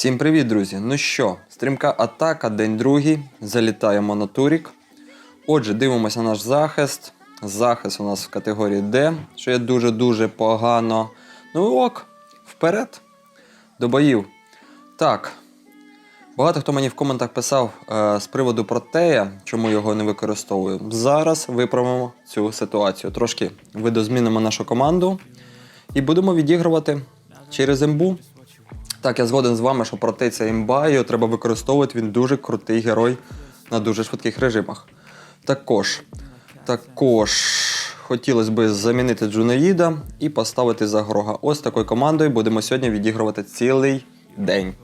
Всім привіт, друзі! Ну що, стрімка атака, день другий. Залітаємо на турік. Отже, дивимося наш захист. Захист у нас в категорії D, що є дуже-дуже погано. Ну ок, вперед. До боїв. Так. Багато хто мені в коментах писав е, з приводу протея, чому його не використовую. Зараз виправимо цю ситуацію. Трошки видозмінимо нашу команду і будемо відігрувати через імбу. Так, я згоден з вами, що протей це імба, його треба використовувати. Він дуже крутий герой на дуже швидких режимах. Також, також хотілося б замінити Джунеїда і поставити Загрога. Ось такою командою будемо сьогодні відігрувати цілий день.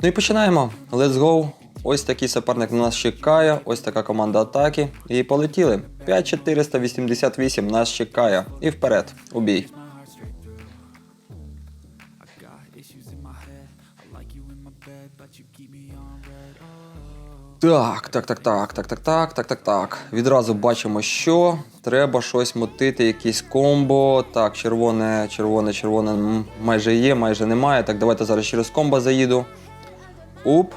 Ну і починаємо. Let's go. Ось такий суперник на нас чекає, ось така команда атаки. І полетіли. 5488 нас чекає. І вперед, у бій. Так, так, так, так, так, так, так, так, так, так. Відразу бачимо, що треба щось мотити, якийсь комбо. Так, червоне, червоне, червоне майже є, майже немає. Так, давайте зараз через комбо заїду. Уп.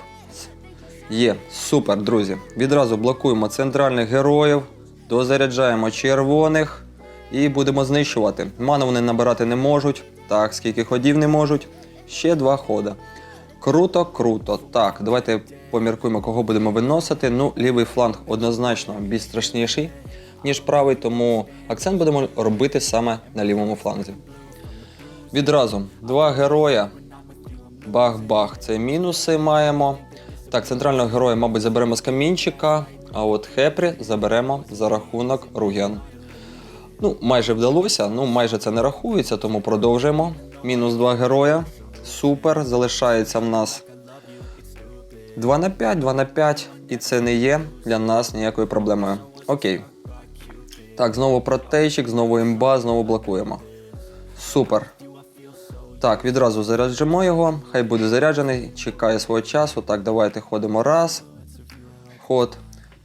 Є, супер, друзі. Відразу блокуємо центральних героїв, дозаряджаємо червоних і будемо знищувати. Ману вони набирати не можуть. Так, скільки ходів не можуть. Ще два хода. Круто, круто. Так, давайте поміркуємо, кого будемо виносити. Ну, лівий фланг однозначно більш страшніший, ніж правий, тому акцент будемо робити саме на лівому фланзі. Відразу два героя. Бах-бах. Це мінуси маємо. Так, центрального героя, мабуть, заберемо з камінчика, а от Хепрі заберемо за рахунок Ругіан. Ну, майже вдалося, ну майже це не рахується, тому продовжуємо. Мінус два героя. Супер. Залишається в нас 2 на 5, 2 на 5, і це не є для нас ніякою проблемою. Окей. Так, знову протейчик, знову імба, знову блокуємо. Супер. Так, відразу заряджимо його. Хай буде заряджений, чекає свого часу. Так, давайте ходимо раз. Ход.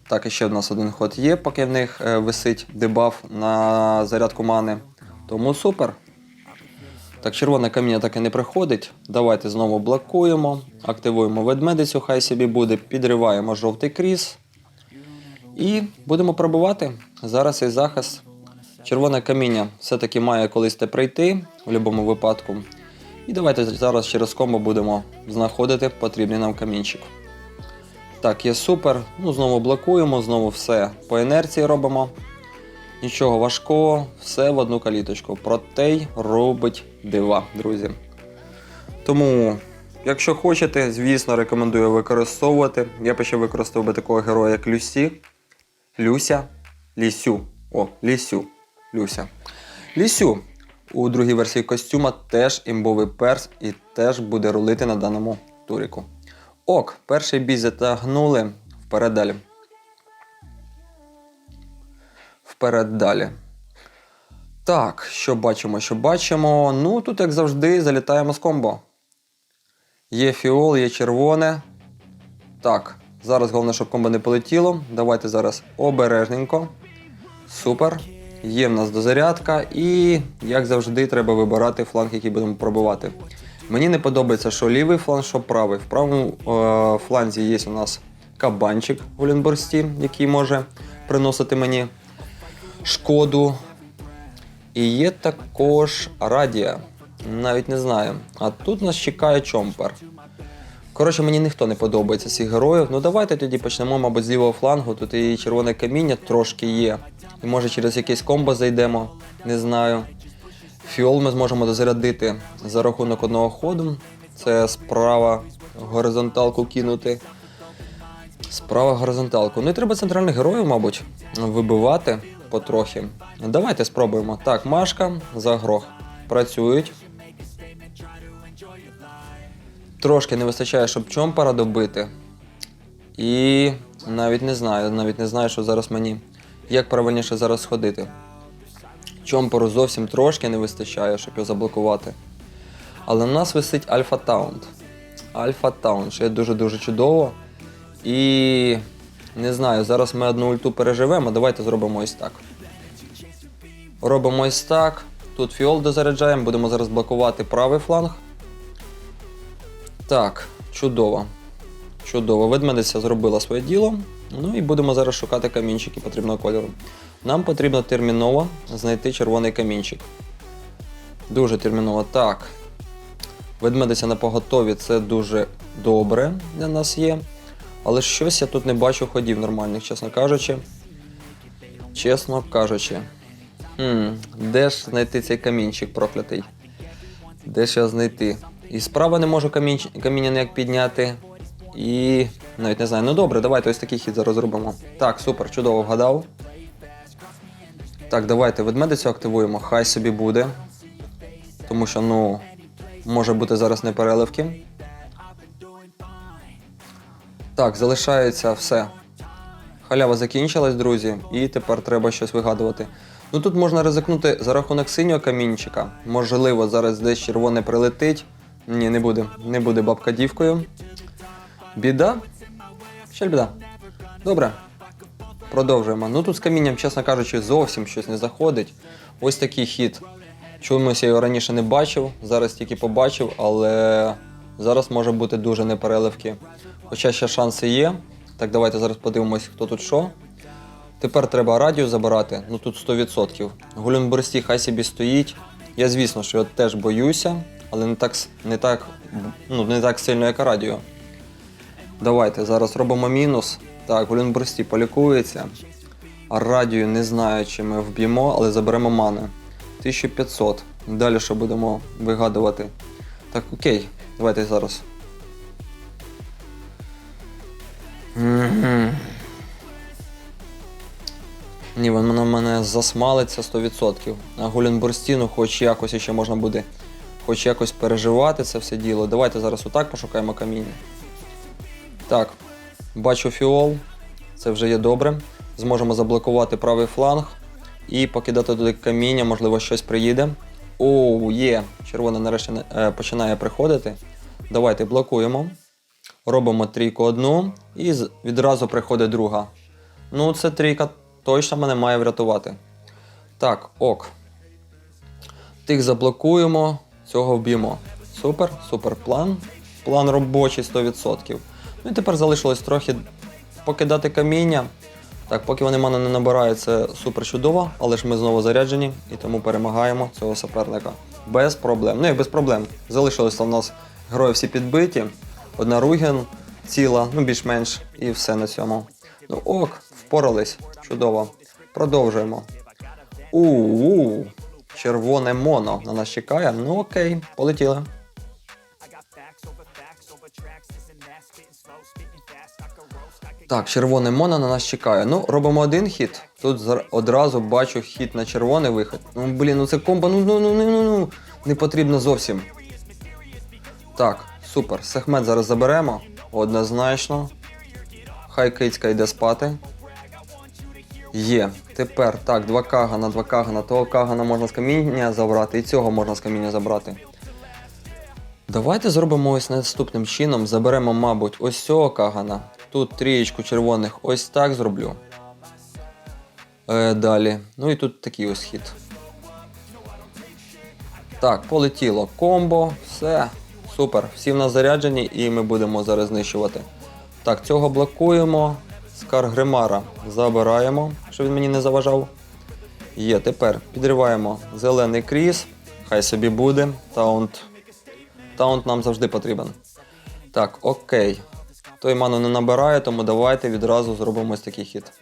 Так, і ще в нас один ход є, поки в них е, висить дебаф на зарядку мани. Тому супер. Так, червоне каміння так і не приходить. Давайте знову блокуємо, активуємо ведмедицю, хай собі буде, підриваємо жовтий кріс. І будемо пробувати. Зараз цей захист. Червоне каміння все-таки має колись те прийти в будь-якому випадку. І давайте зараз через комбо будемо знаходити потрібний нам камінчик. Так, є супер. Ну, знову блокуємо, знову все по інерції робимо. Нічого важкого, все в одну каліточку. Протей робить дива, друзі. Тому, якщо хочете, звісно, рекомендую використовувати. Я використовував би такого героя, як Люсі. Люся. Лісю. О, Лісю. Люся. Лісю. У другій версії костюма теж імбовий перс і теж буде рулити на даному туріку. Ок, перший бій затягнули. Вперед далі. Вперед далі. Так, що бачимо, що бачимо. Ну, тут, як завжди, залітаємо з комбо. Є фіол, є червоне. Так, зараз головне, щоб комбо не полетіло. Давайте зараз обережненько. Супер. Є в нас дозарядка, і, як завжди, треба вибирати фланг, який будемо пробивати. Мені не подобається, що лівий фланг, що правий. В правому е, фланзі є у нас кабанчик у Лінборсті, який може приносити мені шкоду. І є також радія. Навіть не знаю. А тут нас чекає чомпер. Коротше, мені ніхто не подобається цих героїв. Ну давайте тоді почнемо, мабуть, з лівого флангу. Тут і червоне каміння трошки є. І може через якийсь комбо зайдемо, не знаю. Фіол ми зможемо дозарядити за рахунок одного ходу. Це справа горизонталку кинути. Справа горизонталку. Ну і треба центральних героїв, мабуть, вибивати потрохи. Давайте спробуємо. Так, Машка, Загрох. Працюють. Трошки не вистачає, щоб чомпара добити. І навіть не знаю, навіть не знаю, що зараз мені. Як правильніше зараз сходити. Чомпору зовсім трошки не вистачає, щоб його заблокувати. Але на нас висить Альфа Таунт. Альфа Таунт, що є дуже-дуже чудово. І не знаю, зараз ми одну ульту переживемо. Давайте зробимо ось так. Робимо ось так. Тут фіол дозаряджаємо, будемо зараз блокувати правий фланг. Так, чудово. Чудово. Ведмедиця зробила своє діло. Ну і будемо зараз шукати камінчики потрібного кольору. Нам потрібно терміново знайти червоний камінчик. Дуже терміново. Так. Ведмедиця на поготові це дуже добре для нас є. Але щось я тут не бачу ходів нормальних, чесно кажучи. Чесно кажучи. Хм, де ж знайти цей камінчик проклятий? Де ж його знайти? І справа не можу камінч... каміння ніяк підняти. І навіть не знаю. Ну добре, давайте ось такий хід зараз зробимо. Так, супер, чудово вгадав. Так, давайте ведмедицю активуємо, хай собі буде. Тому що, ну, може бути зараз непереливки. Так, залишається все. Халява закінчилась, друзі, і тепер треба щось вигадувати. Ну тут можна ризикнути за рахунок синього камінчика. Можливо, зараз десь червоне прилетить. Ні, не буде. Не буде бабка дівкою. Біда? Ще біда. Добре. Продовжуємо. Ну тут з камінням, чесно кажучи, зовсім щось не заходить. Ось такий хід. Чомусь я його раніше не бачив, зараз тільки побачив, але зараз може бути дуже непереливки. Хоча ще шанси є. Так, давайте зараз подивимось, хто тут що. Тепер треба радіо забирати, ну тут 100%. Гулюнбурсті хай собі стоїть. Я, звісно, що його теж боюся, але не так, не так, ну, не так сильно, як радіо. Давайте зараз робимо мінус. Так, Гулюнбурсті полікується. А радіо не знаю, чи ми вб'ємо, але заберемо мани. 1500. Далі що будемо вигадувати? Так, окей, давайте зараз. Ні, вона мене засмалиться 100%. А Гулінбурстіну хоч якось ще можна буде хоч якось переживати це все діло. Давайте зараз отак пошукаємо каміння. Так, бачу фіол, це вже є добре. Зможемо заблокувати правий фланг і покидати туди каміння, можливо, щось приїде. Оу, є. Червона нарешті е, починає приходити. Давайте блокуємо. Робимо трійку одну і відразу приходить друга. Ну, це трійка точно мене має врятувати. Так, ок. Тих заблокуємо, цього вб'ємо. Супер, супер план. План робочий 100%. Ну і тепер залишилось трохи покидати каміння. Так, поки вони мене не набирають, це супер чудово, але ж ми знову заряджені і тому перемагаємо цього суперника. Без проблем. Ну як без проблем. Залишилося в нас герої всі підбиті. Одна Руген ціла, ну більш-менш, і все на цьому. Ну ок, впорались. Чудово. Продовжуємо. У, -у, у червоне моно на нас чекає. Ну окей, полетіли. Так, червоне моно на нас чекає. Ну, робимо один хід. Тут одразу бачу хід на червоний вихід. Ну, блін, ну це комбо, ну ну ну ну ну ну. Не потрібно зовсім. Так, супер. Сегмент зараз заберемо. Однозначно. Хай кицька йде спати. Є. Тепер так, два кагана, два кагана. Того кагана можна з каміння забрати, і цього можна з каміння забрати. Давайте зробимо ось наступним чином. Заберемо, мабуть, ось цього кагана. Тут трієчку червоних ось так зроблю. Е, далі. Ну і тут такий ось хід. Так, полетіло комбо, все. Супер. Всі в нас заряджені і ми будемо зараз знищувати. Так, цього блокуємо. Скар Гримара забираємо, щоб він мені не заважав. Є, тепер підриваємо зелений кріс. Хай собі буде. Таунт. Таунт нам завжди потрібен. Так, окей. Той ману не набирає, тому давайте відразу зробимо ось такий хід.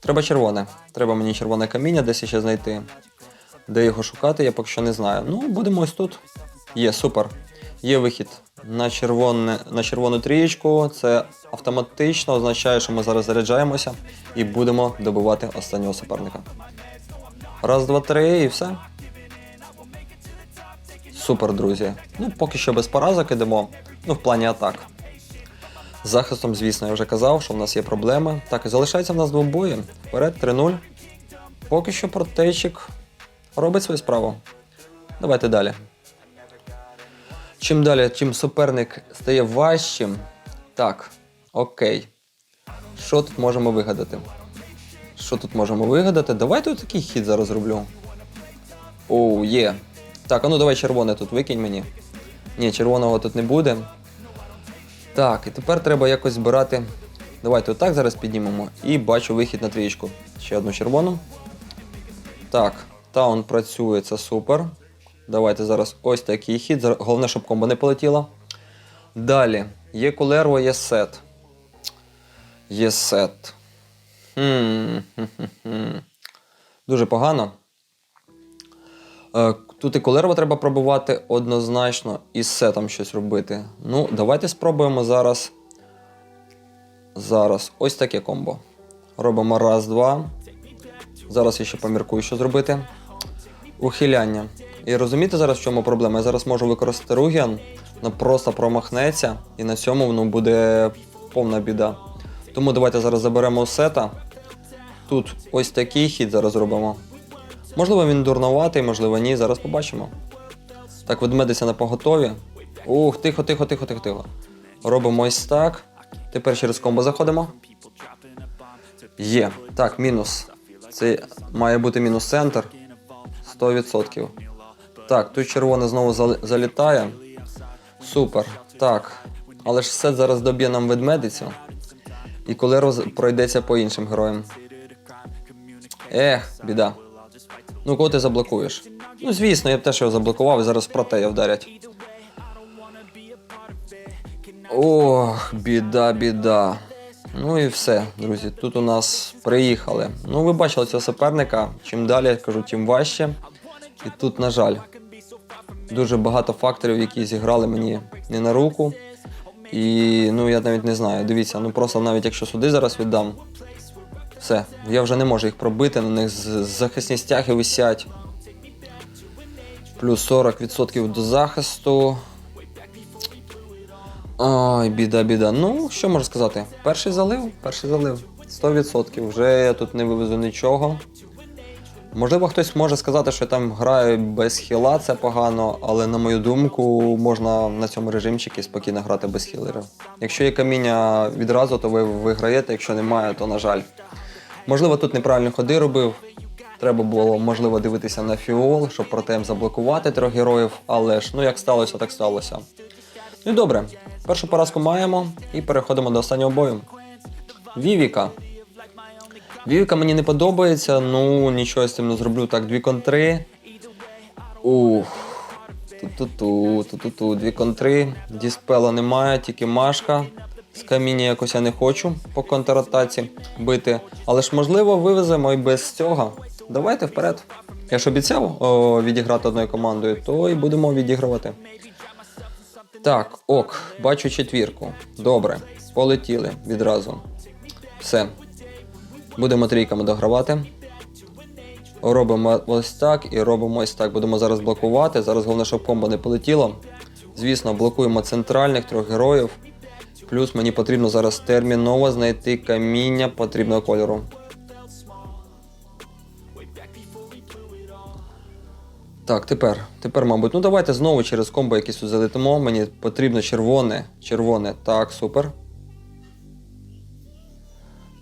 Треба червоне. Треба мені червоне каміння десь ще знайти. Де його шукати, я поки що не знаю. Ну, будемо ось тут. Є, супер. Є вихід на, червоне, на червону трієчку. Це автоматично означає, що ми зараз заряджаємося і будемо добивати останнього суперника. Раз, два, три і все. Супер, друзі. Ну, поки що без поразок ідемо. Ну, в плані атак. З захистом, звісно, я вже казав, що в нас є проблеми. Так, залишається в нас двобої. Вперед, 3-0. Поки що протейчик робить свою справу. Давайте далі. Чим далі, чим суперник стає важчим. Так, окей. Що тут можемо вигадати? Що тут можемо вигадати? Давайте такий хід зараз роблю. Оу, є. Так, а ну давай червоне тут викинь мені. Ні, червоного тут не буде. Так, і тепер треба якось збирати. Давайте отак зараз піднімемо. І бачу вихід на трієчку. Ще одну червону. Так, таун працює, це супер. Давайте зараз ось такий хід. Головне, щоб комбо не полетіло. Далі. Є кулерво, є сет. Є сет. Хм. Дуже погано. Тут і колерво треба пробувати однозначно, і з сетом щось робити. Ну, давайте спробуємо зараз. Зараз ось таке комбо. Робимо раз, два. Зараз я ще поміркую, що зробити. Ухиляння. І розумієте зараз, в чому проблема? Я зараз можу використати ругіан, але просто промахнеться, і на цьому ну, буде повна біда. Тому давайте зараз заберемо сета. Тут ось такий хід зараз робимо. Можливо, він дурноватий, можливо, ні. Зараз побачимо. Так, ведмедиця на поготові. Ух, тихо, тихо, тихо, тихо, тихо. Робимо ось так. Тепер через комбо заходимо. Є. Так, мінус. Це має бути мінус центр. 100%. Так, тут червоне знову залітає. Супер. Так. Але ж сет зараз доб'є нам ведмедицю. І коли роз... пройдеться по іншим героям. Ех, біда. Ну, кого ти заблокуєш? Ну, звісно, я б теж його заблокував і зараз протея вдарять. Ох, біда, біда. Ну і все, друзі. Тут у нас приїхали. Ну, ви бачили цього суперника. Чим далі, я кажу, тим важче. І тут, на жаль, дуже багато факторів, які зіграли мені не на руку. І ну я навіть не знаю. Дивіться, ну просто навіть якщо сюди зараз віддам, все, я вже не можу їх пробити, на них захисні стяги висять. Плюс 40% до захисту. Ой, біда, біда. Ну, що можу сказати? Перший залив, перший залив. 100%. Вже я тут не вивезу нічого. Можливо, хтось може сказати, що я там граю без хіла, це погано, але на мою думку, можна на цьому режимчикі спокійно грати без хілерів. Якщо є каміння відразу, то ви виграєте, якщо немає, то на жаль. Можливо, тут неправильні ходи робив. Треба було, можливо, дивитися на фіол, щоб протем заблокувати трьох героїв, але ж ну як сталося, так сталося. Ну і добре, першу поразку маємо і переходимо до останнього бою. Вівіка. Вівіка мені не подобається, ну нічого з цим не зроблю. Так, дві контри. Ух. Ту-ту-ту, ту-ту-ту, дві контри. Діспела немає, тільки машка. З каміння якось я не хочу по контратаці бити. Але ж можливо вивеземо і без цього. Давайте вперед. Я ж обіцяв о, відіграти одною командою, то і будемо відігрувати. Так, ок, бачу четвірку. Добре, полетіли відразу. Все. Будемо трійками догравати. Робимо ось так і робимо ось так. Будемо зараз блокувати. Зараз головне, щоб комбо не полетіло. Звісно, блокуємо центральних трьох героїв. Плюс мені потрібно зараз терміново знайти каміння потрібного кольору. Так, тепер, тепер, мабуть, ну давайте знову через комбо якісь тут залетимо. Мені потрібно червоне. Червоне. Так, супер.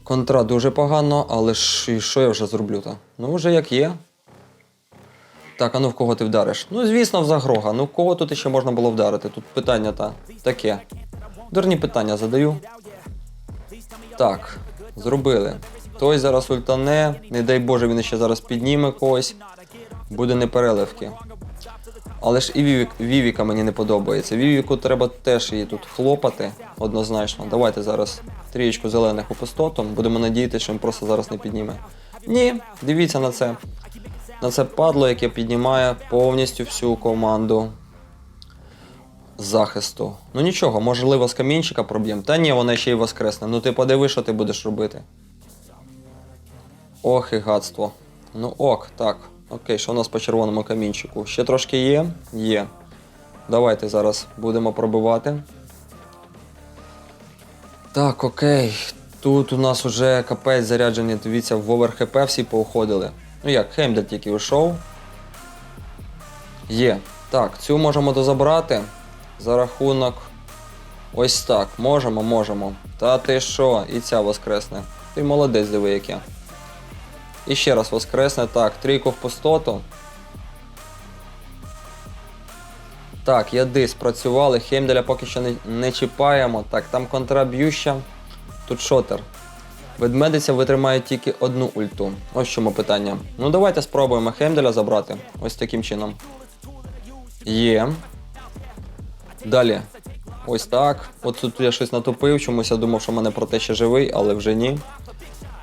Контра дуже погано, але ж що я вже зроблю то? Ну, вже як є. Так, а ну в кого ти вдариш? Ну, звісно, в Загрога. Ну, кого тут ще можна було вдарити? Тут питання та таке. Дурні питання задаю. Так, зробили. Той зараз ультане, не дай Боже, він ще зараз підніме когось. Буде непереливки. Але ж і Вівік, Вівіка мені не подобається. Вівіку треба теж її тут хлопати однозначно. Давайте зараз трієчку зелених у пустоту. Будемо надіятися, що він просто зараз не підніме. Ні, дивіться на це. На це падло, яке піднімає повністю всю команду захисту. Ну нічого, можливо, з камінчика проб'ємо. Та ні, вона ще й воскресне. Ну ти подиви, що ти будеш робити. Ох і гадство. Ну ок, так. Окей, що у нас по червоному камінчику? Ще трошки є? Є. Давайте зараз будемо пробивати. Так, окей. Тут у нас уже капець заряджені, дивіться, в овер ХП всі поуходили. Ну як, Хеймдель тільки вийшов. Є. Так, цю можемо дозабрати за рахунок. Ось так. Можемо, можемо. Та ти що? І ця воскресне. Ти молодець, диви яке. І ще раз воскресне. Так, трійку в пустоту. Так, яди спрацювали, Хеймделя поки що не, не чіпаємо. Так, там контраб'юща, тут шотер. Ведмедиця витримає тільки одну ульту. Ось чому питання. Ну давайте спробуємо Хеймделя забрати. Ось таким чином. Є. Далі. Ось так. От тут я щось натопив, чомусь я думав, що в мене проте ще живий, але вже ні.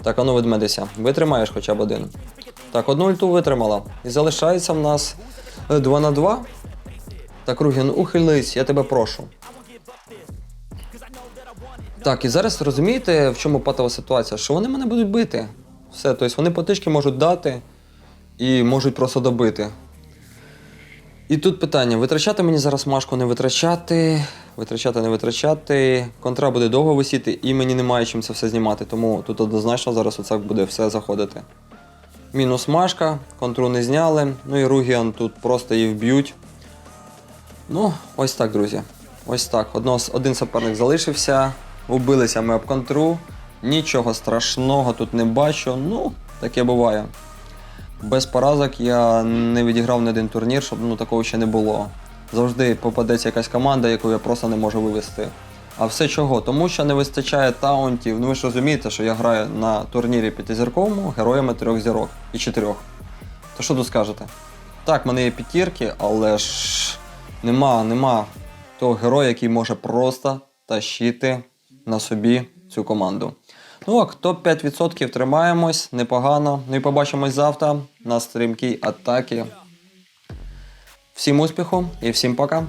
Так, а ну ведмедися. Витримаєш хоча б один. Так, одну ульту витримала. І залишається в нас 2 на 2. Так, Ругін, ухились, я тебе прошу. Так, і зараз розумієте, в чому патова ситуація? Що вони мене будуть бити. Все, тобто вони потички можуть дати і можуть просто добити. І тут питання: витрачати мені зараз машку, не витрачати, витрачати, не витрачати. Контра буде довго висіти, і мені немає чим це все знімати, тому тут однозначно зараз оце буде все заходити. Мінус машка, контру не зняли. Ну і Ругіан тут просто її вб'ють. Ну, ось так, друзі. Ось так. Одно, один суперник залишився. Убилися ми об контру. Нічого страшного тут не бачу. Ну, таке буває. Без поразок я не відіграв ні один турнір, щоб ну, такого ще не було. Завжди попадеться якась команда, яку я просто не можу вивести. А все чого? Тому що не вистачає таунтів. Ну ви ж розумієте, що я граю на турнірі п'ятизірковому героями трьох зірок і чотирьох. То що тут скажете? Так, в мене є п'ятірки, але ж нема, нема того героя, який може просто тащити на собі цю команду. Ну ок, топ-5% тримаємось, непогано. Ну і побачимось завтра на стрімкій атакі. Всім успіху і всім пока!